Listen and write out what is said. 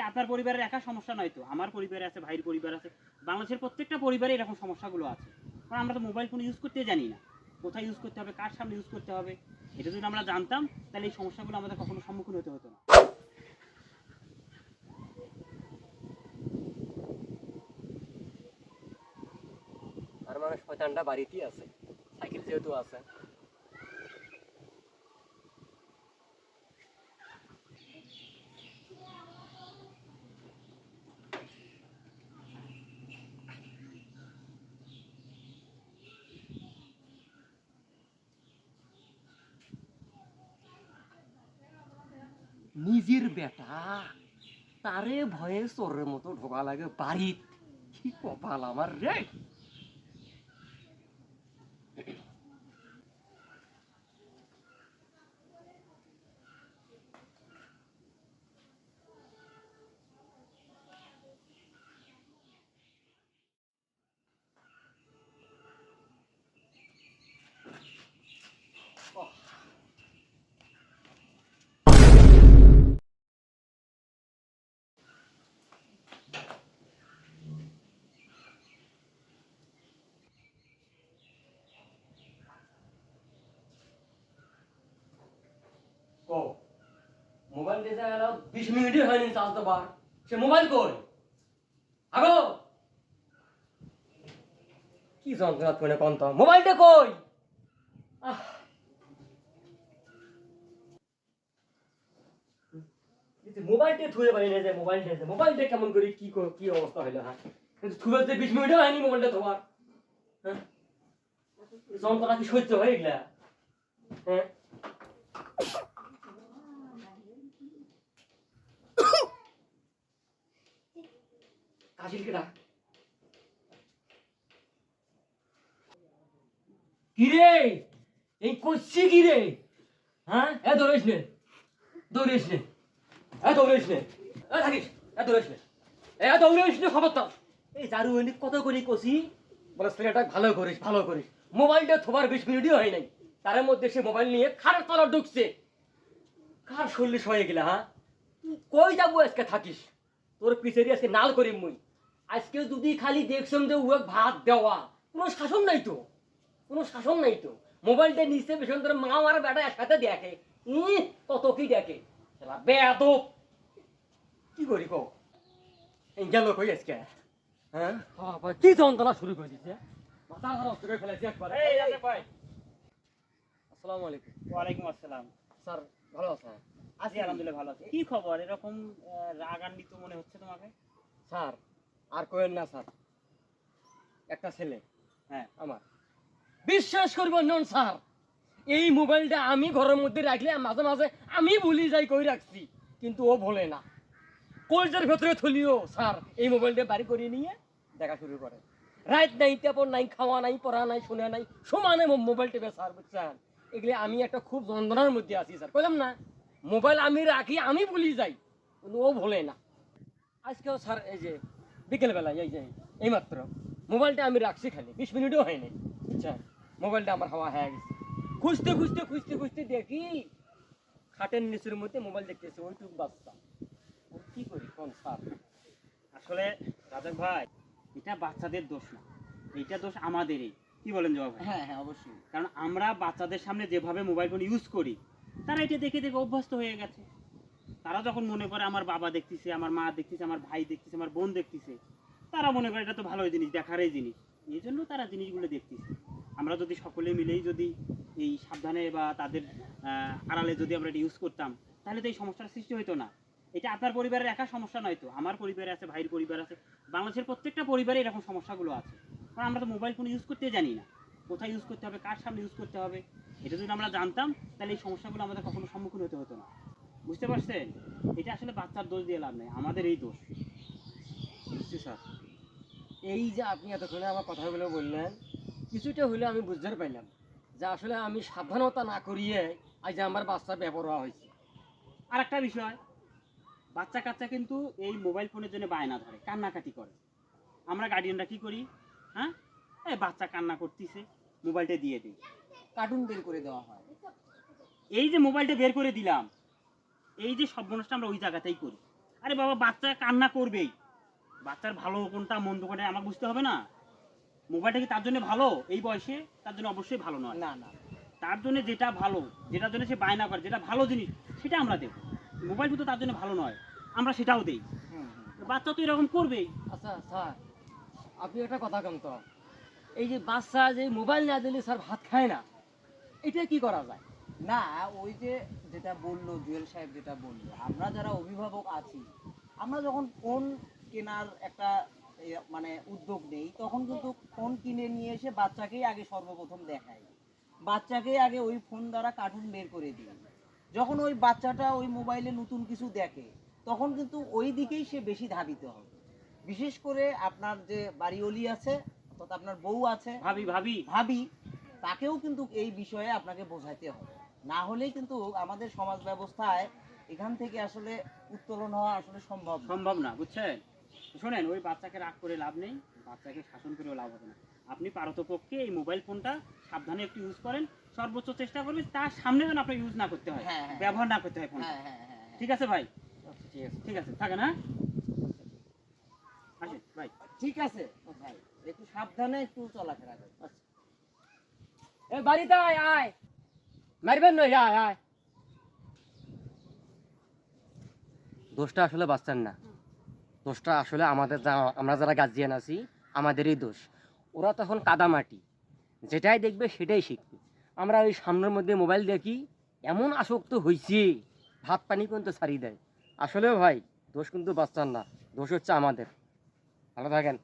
এটা আপনার পরিবারের একা সমস্যা নয় তো, আমার পরিবারে আছে, ভাইয়ের পরিবার আছে, বাংলাদেশের প্রত্যেকটা পরিবারে এরকম সমস্যাগুলো আছে। কারণ আমরা তো মোবাইল ফোন ইউজ করতে জানি না, কোথায় ইউজ করতে হবে, কার সামনে ইউজ করতে হবে, এটা যদি আমরা জানতাম, তাহলে এই সমস্যাগুলো আমাদের কখনো সম্মুখীন হতে হতো না। আর মানে শয়তানটা বাড়িতেই আছে, সাইকেল যেহেতু আছে। নিজের বেটা। তারে ভয়ে চোরের মতো ঢোকা লাগে বাড়িত। কি কপাল আমার রে কো মোবাইল গেল বিশ মিনিটই হয়নি চার্জ দেবার সে মোবাইল কই? আগো! কি যন্ত্রণা কোন তো মোবাইলটা কই? আহ। মোবাইলটা থুয়ে পারি না যে মোবাইলটা আছে মোবাইলটা কেমন করে, কি কি অবস্থা হইল হ্যাঁ? কিন্তু থুয়ে যে বিশ মিনিটও হয়নি মোবাইলটা তোমার হ্যাঁ? যন্ত্রণা কি সহ্য হয়ে গেলা হ্যাঁ? কেডা কিরে? এই করছি কি রে হ্যাঁ? এ দৌড়িস নে দৌড়িস নে এ দৌড়িস নে এ, থাকিস। এ দৌড়িস নে এ দৌড়িস নে খবর তো এই জারু এনে কত করে কষি বলে, ছেলেটা ভালো করিস ভালো করিস। মোবাইলটা থোবার বিশ মিনিটই হয় নাই। তার মধ্যে সে মোবাইল নিয়ে খারাপ তলা ঢুকছে। কার শরীর হয়ে গেলে হ্যাঁ? কই যাব আজকে থাকিস? তোর পিছেরই আজকে নাল করিম মুই। আজকে যদি খালি দেখছেন যে উয়াক ভাত দেওয়া কোনো শাসন নাই তো কোনো শাসন নাই তো। মোবাইলটা নিচে ভীষণ ধরে মা আর বেটা একসাথে দেখে ই কত কি দেখে। শালা বেয়াদব। কি করি কো গেল কই আজকে। হ্যাঁ? বাবা, কি যন্ত্রণা শুরু করে দিচ্ছে মাথা খারাপ করে ফেলেছে একবার। ভাই। আসসালামু আলাইকুম। ওয়ালাইকুম আসসালাম। স্যার ভালো আছেন আছি আলহামদুলিল্লাহ ভালো আছি। কি খবর? এরকম আহ, রাগান্বিত মনে হচ্ছে তোমাকে? স্যার আর কোয়েন না স্যার। একটা ছেলে হ্যাঁ। আমার। বিশ্বাস করবেন নন স্যার এই মোবাইলটা আমি ঘরের মধ্যে রাখলে মাঝে মাঝে আমি ভুলি যাই কই রাখছি কিন্তু ও ভোলে না। কলজার ভেতরে থলিও স্যার এই মোবাইলটা বাড়ি করে নিয়ে দেখা শুরু করে। রাত নাই তেপর নাই খাওয়া নাই পড়া নাই শোনা নাই সমানে মোবাইল টেপে স্যার বুঝছেন? এগুলি আমি একটা খুব যন্ত্রণার মধ্যে আছি স্যার। বললাম না মোবাইল আমি রাখি আমি ভুলি যাই কিন্তু ও ভোলে না। আজকেও স্যার এই যে বিকেলবেলা এই যে এইমাত্র। মোবাইলটা আমি রাখছি খালি বিশ মিনিটও হয়নি। বুঝছেন মোবাইলটা আমার হাওয়া হয়ে গেছে। খুঁজতে খুঁজতে খুঁজতে খুঁজতে দেখি খাটের নিচের মধ্যে মোবাইল দেখতেছি ওইটুক বাচ্চা। ও কি করি কোন স্যার আসলে রাজাক ভাই এটা বাচ্চাদের দোষ না। এটা দোষ আমাদেরই। কি বলেন জবাব হ্যাঁ হ্যাঁ অবশ্যই। কারণ আমরা বাচ্চাদের সামনে যেভাবে মোবাইল ফোন ইউজ করি তারা এটা দেখে দেখে অভ্যস্ত হয়ে গেছে। তারা যখন মনে করে আমার বাবা দেখতেছে, আমার মা দেখতেছে, আমার ভাই দেখতেছে, আমার বোন দেখতেছে, তারা মনে করে এটা তো ভালোই জিনিস দেখারই জিনিস। এই জন্য তারা জিনিসগুলো দেখতেছে। আমরা যদি সকলে মিলেই যদি এই সাবধানে বা তাদের আড়ালে যদি আমরা ইউজ করতাম, তাহলে তো এই সমস্যার সৃষ্টি হতো না। এটা আপনার পরিবারের একা সমস্যা নয় তো, আমার পরিবারে আছে, ভাইয়ের পরিবার আছে, বাংলাদেশের প্রত্যেকটা পরিবারে এরকম সমস্যাগুলো আছে। কারণ আমরা তো মোবাইল ফোন ইউজ করতে জানি না। কোথায় ইউজ করতে হবে, কার সামনে ইউজ করতে হবে, এটা যদি আমরা জানতাম, তাহলে এই সমস্যাগুলো আমাদের কখনো সম্মুখীন হতে হতো না। বুঝতে পারছেন? এটা আসলে বাচ্চার দোষ দিয়ে লাভ নেই। আমাদের এই দোষ। বুঝছি স্যার? এই যে আপনি এতক্ষণে আমার কথাগুলো বললেন কিছুটা হলে আমি বুঝতে পারলাম যে আসলে আমি সাবধানতা না করিয়ে আজ আমার বাচ্চার ব্যবহার হয়েছে। আর একটা বিষয় বাচ্চা কাচ্চা কিন্তু এই মোবাইল ফোনের জন্য বায়না ধরে কান্নাকাটি করে। আমরা গার্ডিয়ানরা কি করি? হ্যাঁ? এই বাচ্চা কান্না করতেছে মোবাইলটা দিয়ে দিই। কার্টুন বের করে দেওয়া হয়। এই যে মোবাইলটা বের করে দিলাম এই যে সর্বনাশটা আমরা ওই জায়গাতেই করি। আরে বাবা বাচ্চা কান্না করবেই। বাচ্চার ভালো কোনটা মন্দ কোনটা আমার বুঝতে হবে না? মোবাইলটা কি তার জন্য ভালো? এই বয়সে তার জন্য অবশ্যই ভালো নয়। না না। তার জন্য যেটা ভালো যেটার জন্য সে বায়না করে যেটা ভালো জিনিস সেটা আমরা দেবো। মোবাইল কিন্তু তার জন্য ভালো নয় আমরা সেটাও দেই। বাচ্চা তো এরকম করবেই। আচ্ছা স্যার আপনি একটা কথা কেন তো। এই যে বাচ্চা যে মোবাইল না দিলে স্যার ভাত খায় না এটা কি করা যায়? না ওই যে যেটা বলল জুয়েল সাহেব যেটা বলল আমরা যারা অভিভাবক আছি আমরা যখন ফোন কেনার একটা মানে উদ্যোগ নেই তখন কিন্তু ফোন কিনে নিয়ে এসে বাচ্চাকেই আগে সর্বপ্রথম দেখাই। বাচ্চাকেই আগে ওই ফোন দ্বারা কার্টুন বের করে দিই। যখন ওই বাচ্চাটা ওই মোবাইলে নতুন কিছু দেখে তখন কিন্তু ওই দিকেই সে বেশি ধাবিত হবে। বিশেষ করে আপনার যে বাড়িওলি আছে অর্থাৎ আপনার বউ আছে ভাবি ভাবি। ভাবি তাকেও কিন্তু এই বিষয়ে আপনাকে বোঝাইতে হবে। না হলেই কিন্তু আমাদের সমাজ ব্যবস্থায় এখান থেকে আসলে উত্তোলন হওয়া আসলে সম্ভব না। সম্ভব না বুঝছেন? শোনেন ওই বাচ্চাকে রাগ করে লাভ নেই বাচ্চাকে শাসন করেও লাভ হবে না। আপনি পারতপক্ষে এই মোবাইল ফোনটা সাবধানে একটু ইউজ করেন সর্বোচ্চ চেষ্টা করবেন তার সামনে যেন আপনার ইউজ না করতে হয় হ্যাঁ, হ্যাঁ। ব্যবহার না করতে হয় ফোন হ্যাঁ। ঠিক আছে ভাই? ঠিক আছে। ঠিক আছে থাকে না আসেন ভাই। ঠিক আছে ভাই। একটু সাবধানে একটু চলাফেরা করবেন আচ্ছা। এ বাড়িতে আয় আয়। দোষটা আসলে বাচ্চার না। দোষটা আসলে আমাদের আমরা যারা গার্জিয়ান আছি, আমাদেরই দোষ। ওরা তখন কাদামাটি যেটাই দেখবে সেটাই শিখবে। আমরা ওই সামনের মধ্যে মোবাইল দেখি, এমন আসক্ত হয়েছি ভাত পানি কিন্তু ছাড়িয়ে দেয়। আসলে ভাই, দোষ কিন্তু বাচ্চার না। দোষ হচ্ছে আমাদের। ভালো থাকেন।